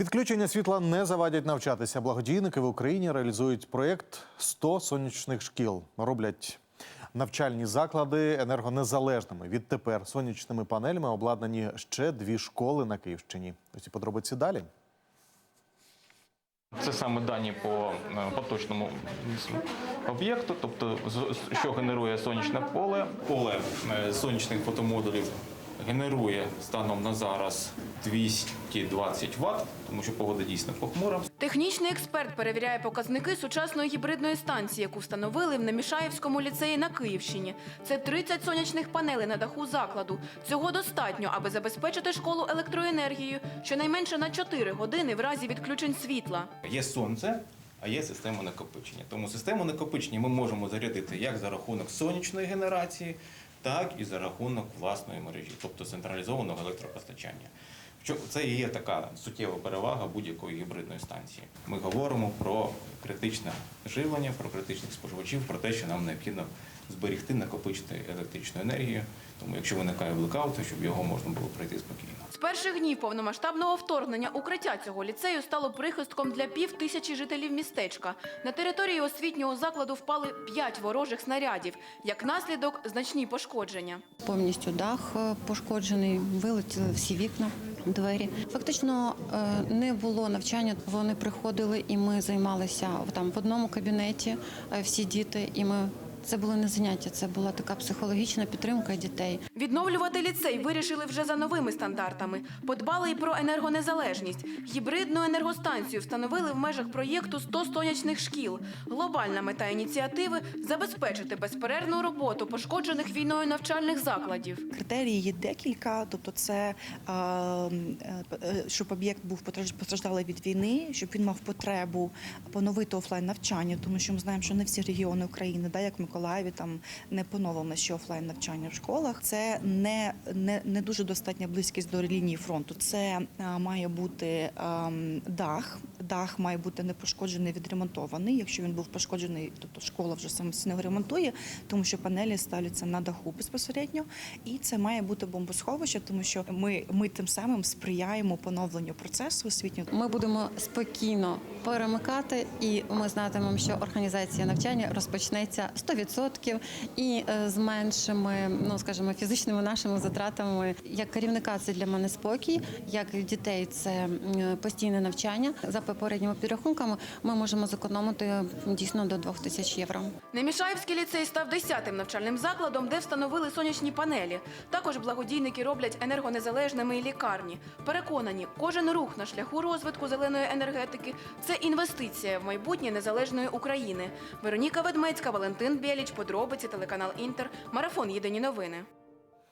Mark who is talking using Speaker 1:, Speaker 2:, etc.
Speaker 1: Відключення світла не завадять навчатися. Благодійники в Україні реалізують проєкт «100 сонячних шкіл. Роблять навчальні заклади енергонезалежними. Відтепер сонячними панелями обладнані ще дві школи на Київщині. Усі подробиці далі.
Speaker 2: Це саме дані по е, поточному об'єкту, тобто що генерує сонячне поле. Поле е, сонячних фотомодулів генерує станом на зараз 220 Вт, тому що погода дійсно похмура.
Speaker 3: Технічний експерт перевіряє показники сучасної гібридної станції, яку встановили в Немішаївському ліцеї на Київщині. Це 30 сонячних панелей на даху закладу. Цього достатньо, аби забезпечити школу електроенергією щонайменше на 4 години в разі відключень світла.
Speaker 2: Є сонце, а є система накопичення. Тому систему накопичення ми можемо зарядити як за рахунок сонячної генерації, так і за рахунок власної мережі, тобто централізованого електропостачання. Що це і є така суттєва перевага будь-якої гібридної станції. Ми говоримо про критичне живлення, про критичних споживачів, про те, що нам необхідно зберегти, накопичити електричну енергію. Тому, якщо виникає блекаут, то щоб його можна було пройти спокійно.
Speaker 3: З перших днів повномасштабного вторгнення укриття цього ліцею стало прихистком для пів тисячі жителів містечка. На території освітнього закладу впали п'ять ворожих снарядів. Як наслідок, значні пошкодження.
Speaker 4: Повністю дах е, пошкоджений, вилетіли всі вікна, двері. Фактично е, не було навчання. Вони приходили, і ми займалися там в одному кабінеті. е, Всі діти, і ми це було не заняття, це була така психологічна підтримка дітей.
Speaker 3: Відновлювати ліцей вирішили вже за новими стандартами. Подбали й про енергонезалежність. Гібридну енергостанцію встановили в межах проєкту «100 сонячних шкіл. Глобальна мета ініціативи забезпечити безперервну роботу пошкоджених війною навчальних закладів.
Speaker 5: Критерії є декілька, тобто це е, е, е, щоб об'єкт був постраждалий від війни, щоб він мав потребу поновити офлайн навчання, тому що ми знаємо, що не всі регіони України, да, як в Миколаєві, там не поновлено ще офлайн навчання в школах. Це не, не, не дуже достатня близькість до лінії фронту. Це е, має бути ем, дах. Дах має бути не пошкоджений, відремонтований. Якщо він був пошкоджений, тобто школа вже самостійно ремонтує, тому що панелі ставляться на даху безпосередньо, і це має бути бомбосховище, тому що ми, ми тим самим сприяємо поновленню процесу освітнього.
Speaker 4: Ми будемо спокійно перемикати, і ми знатимемо, що організація навчання розпочнеться 100% і е, з меншими, ну скажімо, фізичними нашими затратами. Як керівника це для мене спокій, як дітей це постійне навчання. За попередніми підрахунками ми можемо зекономити дійсно до 2 тисяч євро.
Speaker 3: Немішаївський ліцей став десятим навчальним закладом, де встановили сонячні панелі. Також благодійники роблять енергонезалежними і лікарні. Переконані, кожен рух на шляху розвитку зеленої енергетики це інвестиція в майбутнє незалежної України. Вероніка Ведмецька, Валентин Біліч, подробиці, телеканал Інтер, марафон Єдині новини.